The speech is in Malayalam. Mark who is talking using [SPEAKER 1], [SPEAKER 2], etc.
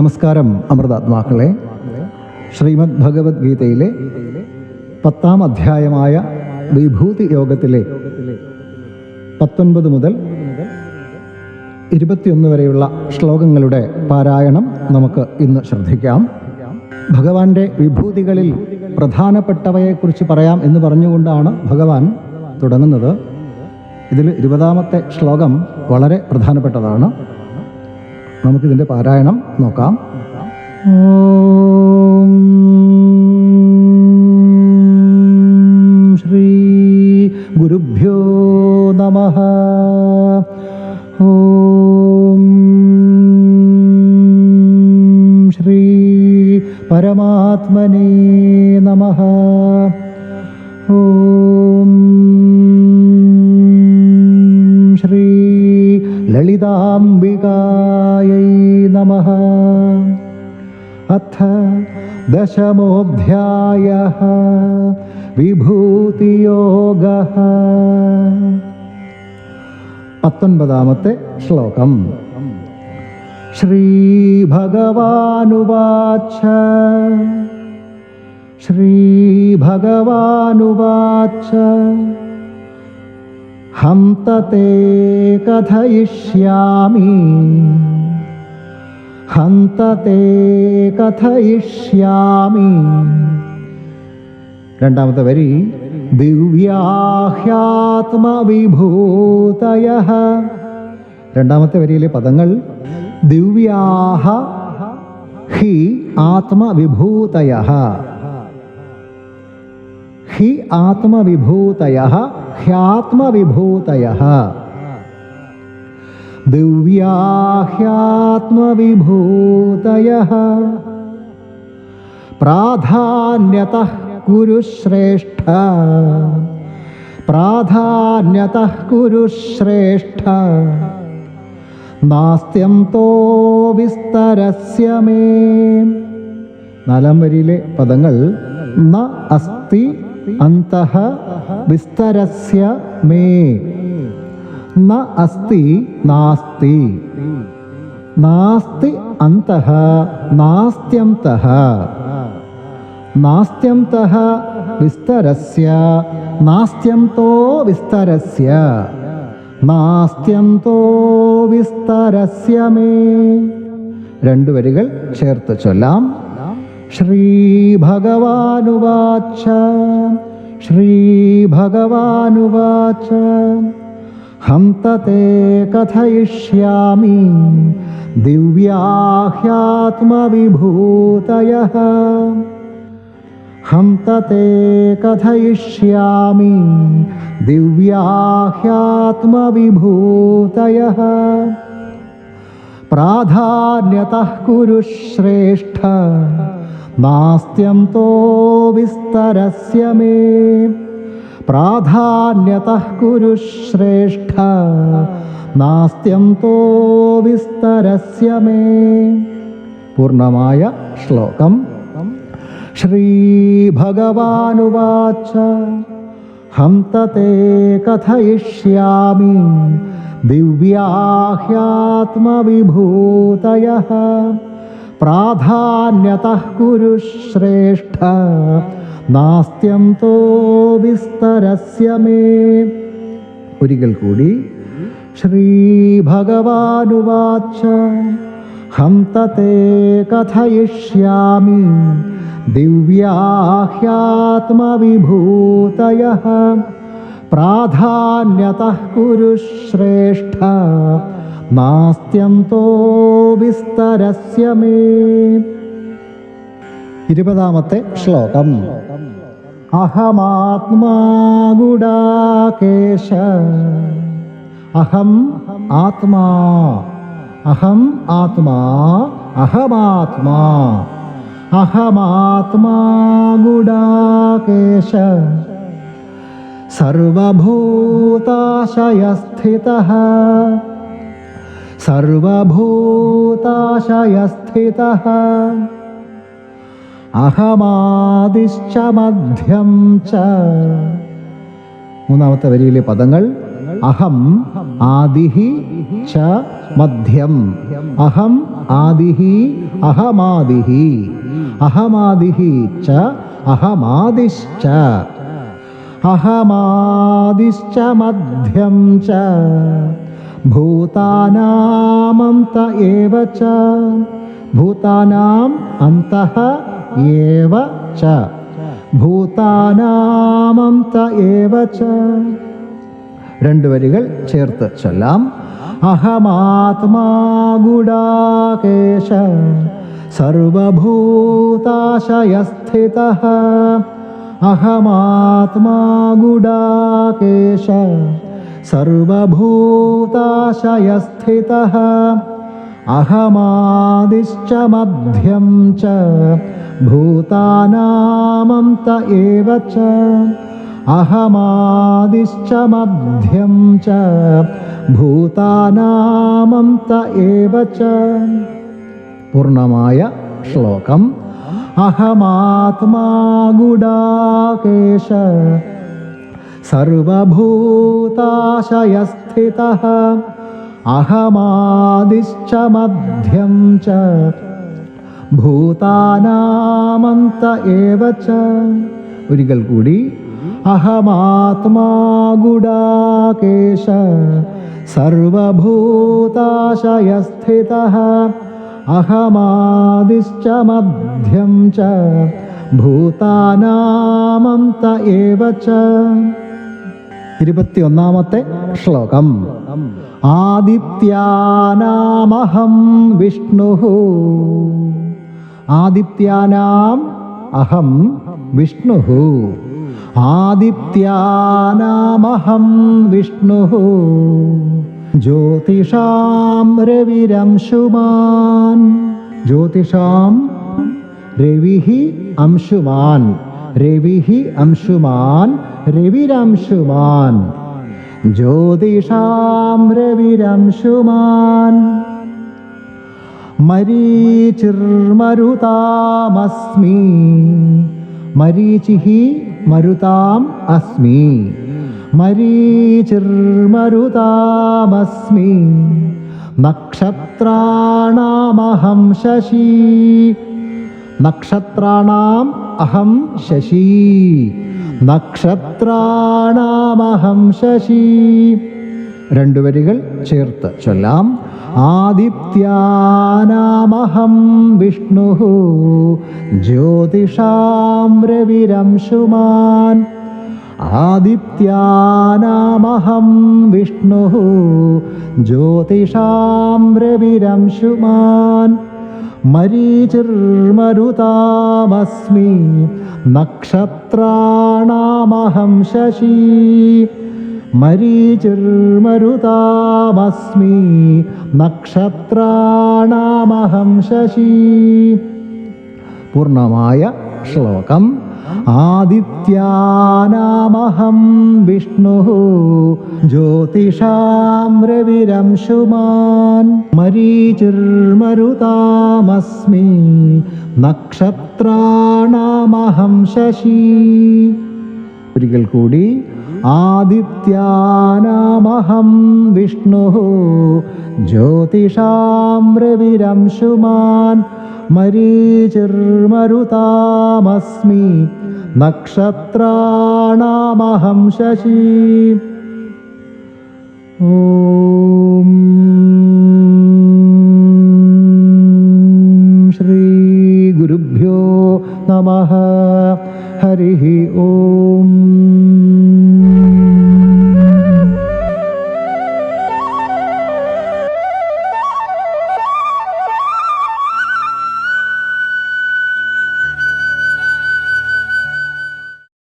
[SPEAKER 1] നമസ്കാരം അമൃതാത്മാക്കളെ ശ്രീമദ് ഭഗവത്ഗീതയിലെ പത്താം അധ്യായമായ വിഭൂതി യോഗത്തിലെ പത്തൊൻപത് മുതൽ ഇരുപത്തിയൊന്ന് വരെയുള്ള ശ്ലോകങ്ങളുടെ പാരായണം നമുക്ക് ഇന്ന് ശ്രദ്ധിക്കാം. ഭഗവാന്റെ വിഭൂതികളിൽ പ്രധാനപ്പെട്ടവയെക്കുറിച്ച് പറയാം എന്ന് പറഞ്ഞുകൊണ്ടാണ് ഭഗവാൻ തുടങ്ങുന്നത്. ഇതിൽ ഇരുപതാമത്തെ ശ്ലോകം വളരെ പ്രധാനപ്പെട്ടതാണ്. നമുക്കിതിന്റെ പാരായണം നോക്കാം. ശ്രീ ഗുരുഭ്യോ നമ. ഓം नमः। अथ दशमोऽध्यायः विभूतियोगः। पत्तोन्पदामते श्लोकम्। श्रीभगवानुवाच। श्रीभगवानुवाच। हं तते कथयिष्यामि। ഹന്ത തേ കഥയിഷ്യാമി രണ്ടാമത്തെ വരി ദിവ്യാഹ്യാത്മവിഭൂതയ. രണ്ടാമത്തെ വരിയിലെ പദങ്ങൾ ദിവ്യാഹ ഹി ആത്മവിഭൂതയ. ഹി ആത്മവിഭൂതയ ഹ്യാത്മവിഭൂതയ ദിവ്യാഹ്യാത്മവിഭൂതയ പ്രാധാന്യത കുരുശ്രേഷ്ഠ പ്രാധാന്യത കുരു ശ്രേഷ്ഠ നാസ്ത്യം തോ വിസ്തരസ്യ മേ. നാലാം വരിയിലെ പദങ്ങൾ ന അസ്തി അന്തഃ വിസ്തരസ്യ മേ. അസ്തി നാസ്തി. നാസ്തി അന്തഃ നാസ്ത്യന്തഃ. നാസ്ത്യന്തഃ വിസ്തരസ്യ നാസ്ത്യന്തോ വിസ്തരസ്യ. നാസ്ത്യന്തോ വിസ്തരസ്യ മേ. രണ്ടു വരികൾ ചേർത്ത് ചൊല്ലാം. ശ്രീഭഗവാനുവാച ശ്രീഭഗവാനുവാച. हन्तते कथयिष्यामि। दिव्याह्यात्मविभूतयः हन्तते कथयिष्यामि। दिव्याह्यात्मविभूतयः प्राधान्यतः कुरु श्रेष्ठ। नास्त्यन्तो विस्तरस्य मे। മേ പ്രാധാന്യത കുരു ശ്രേഷ്ഠ നാസ്ത്യം തോ വിസ്തരസ്യ മേ പൂർണമായ ശ്ലോകം ശ്രീഭഗവാനുവാച ഹന്ത തേ കഥയിഷ്യാമി ദിവ്യാഹ്യാത്മവിഭൂതയ പ്രാധാന്യത കുരു ശ്രേഷ്ഠ നാസ്ത്യം തോ വിസ്തരസ്യ മേ. ഒരിക്കൽ കൂടി. ശ്രീഭഗവാനുവാച ഹന്ത തേ കഥയിഷ്യാമി. ദിവ്യാഹ്യാത്മവിഭൂതയ. പ്രാധാന്യത കുരു ശ്രേഷ്ഠ. നാസ്ത്യന്തോ വിസ്തരസ്യ മേ. ഇരുപതാമത്തെ ശ്ലോകം. അഹമാത്മാ ഗുഡാകേശ അഹം ആത്മാ. അഹം ആത്മാ. അഹമാത്മാ. അഹമാത്മാ ഗുഡാകേശ സർവഭൂതാശയസ്ഥിതഃ. സർവഭൂതാശയസ്ഥിതഃ. അഹമാദിശ്ച മധ്യം ച. മൂന്നാമത്തെ വരിയിലെ പദങ്ങൾ അഹം ആദിഹി ച മധ്യം. അഹം ആദിഹി അഹമാദിഹി. അഹമാദിഹി ച അഹമാദിശ്ച. അഹമാദിശ്ച മധ്യം ച. ഭൂതാനാമന്ത ഏവ ച. ഭൂതാനാം അന്തഃ ഏവ ച. ഭൂതാനാമന്ത ഏവ ച. രണ്ട് വരികൾ ചേർത്ത് ചൊല്ലാം. അഹമാത്മാ ഗുഡാകേശ സർവഭൂതാശയസ്ഥിത. അഹമാത്മാ ഗുഡാകേശ സർവഭൂതാശയസ്ഥിത. अहमादिश्च मध्यं च भूतानामं त एव च अहमादिश्च मध्यं च भूतानामं त एव च पूर्णमाय श्लोकम् अहमात्मा गुडाकेश सर्वभूताशयस्थितः അഹമാദിശ്ച മധ്യം ച. ഭൂതാനാമന്ത ഏവ ച. ഒരിക്കൽ കൂടി അഹമാത്മാ ഗുഡാകേശ സർവഭൂതാശയസ്ഥിത അഹമാദിശ്ച മധ്യം ച. ഭൂതാനാമന്ത ഏവ ച. ഇരുപത്തിയൊന്നാമത്തെ ശ്ലോകം. ആദിത്യാനാമഹം വിഷ്ണു ആദിത്യാനാം അഹം വിഷ്ണു ആദിത്യാനാമഹം വിഷ്ണു ജ്യോതിഷാം രവിരംശുമാൻ ജ്യോതിഷാം രവിഹി അംശുമാൻ. രവിഹി അംശുമാൻ രവിരംശുമാൻ. ജ്യോതിഷാം രവിരംശുമാൻ. മരീചിർമരുതാമസ്മി. മരീചിഹി മരുതാം അസ്മി. മരീചിർമരുതാമസ്മി. നക്ഷത്രാണാമഹം ശശി. നക്ഷത്രാണാം അഹം ശശി. നക്ഷത്രാണാമഹം ശശി. രണ്ടു വരികൾ ചേർത്ത് ചൊല്ലാം. ആദിത്യാനാമഹം വിഷ്ണു ജ്യോതിഷാം രവിരംശുമാൻ ആദിത്യാനാമഹം വിഷ്ണു ജ്യോതിഷാം രവിരംശുമാൻ മരീചിർമരുതാമസ്മി. നക്ഷത്രാണാമഹം ശശി. മരീചിർമരുതാമസ്മി നക്ഷത്രാണാമഹം ശശി. പൂർണമായ ശ്ലോകം ആദിത്യാനാമഹം വിഷ്ണു ജ്യോതിഷാം രവിരംശുമാൻ മരീചിർമരുതാമസ്മി നക്ഷത്രാണാമഹം ശശി. ഒരിക്കൽ കൂടി ആദിത്യാനാമഹം വിഷ്ണു ജ്യോതിഷാം രവിരംശുമാൻ മരീചിർമരുതാമസ്മി നക്ഷത്രാണാമഹം ശശി. ഓം ശ്രീ ഗുരുഭ്യോ നമ. ഹരി ഓം.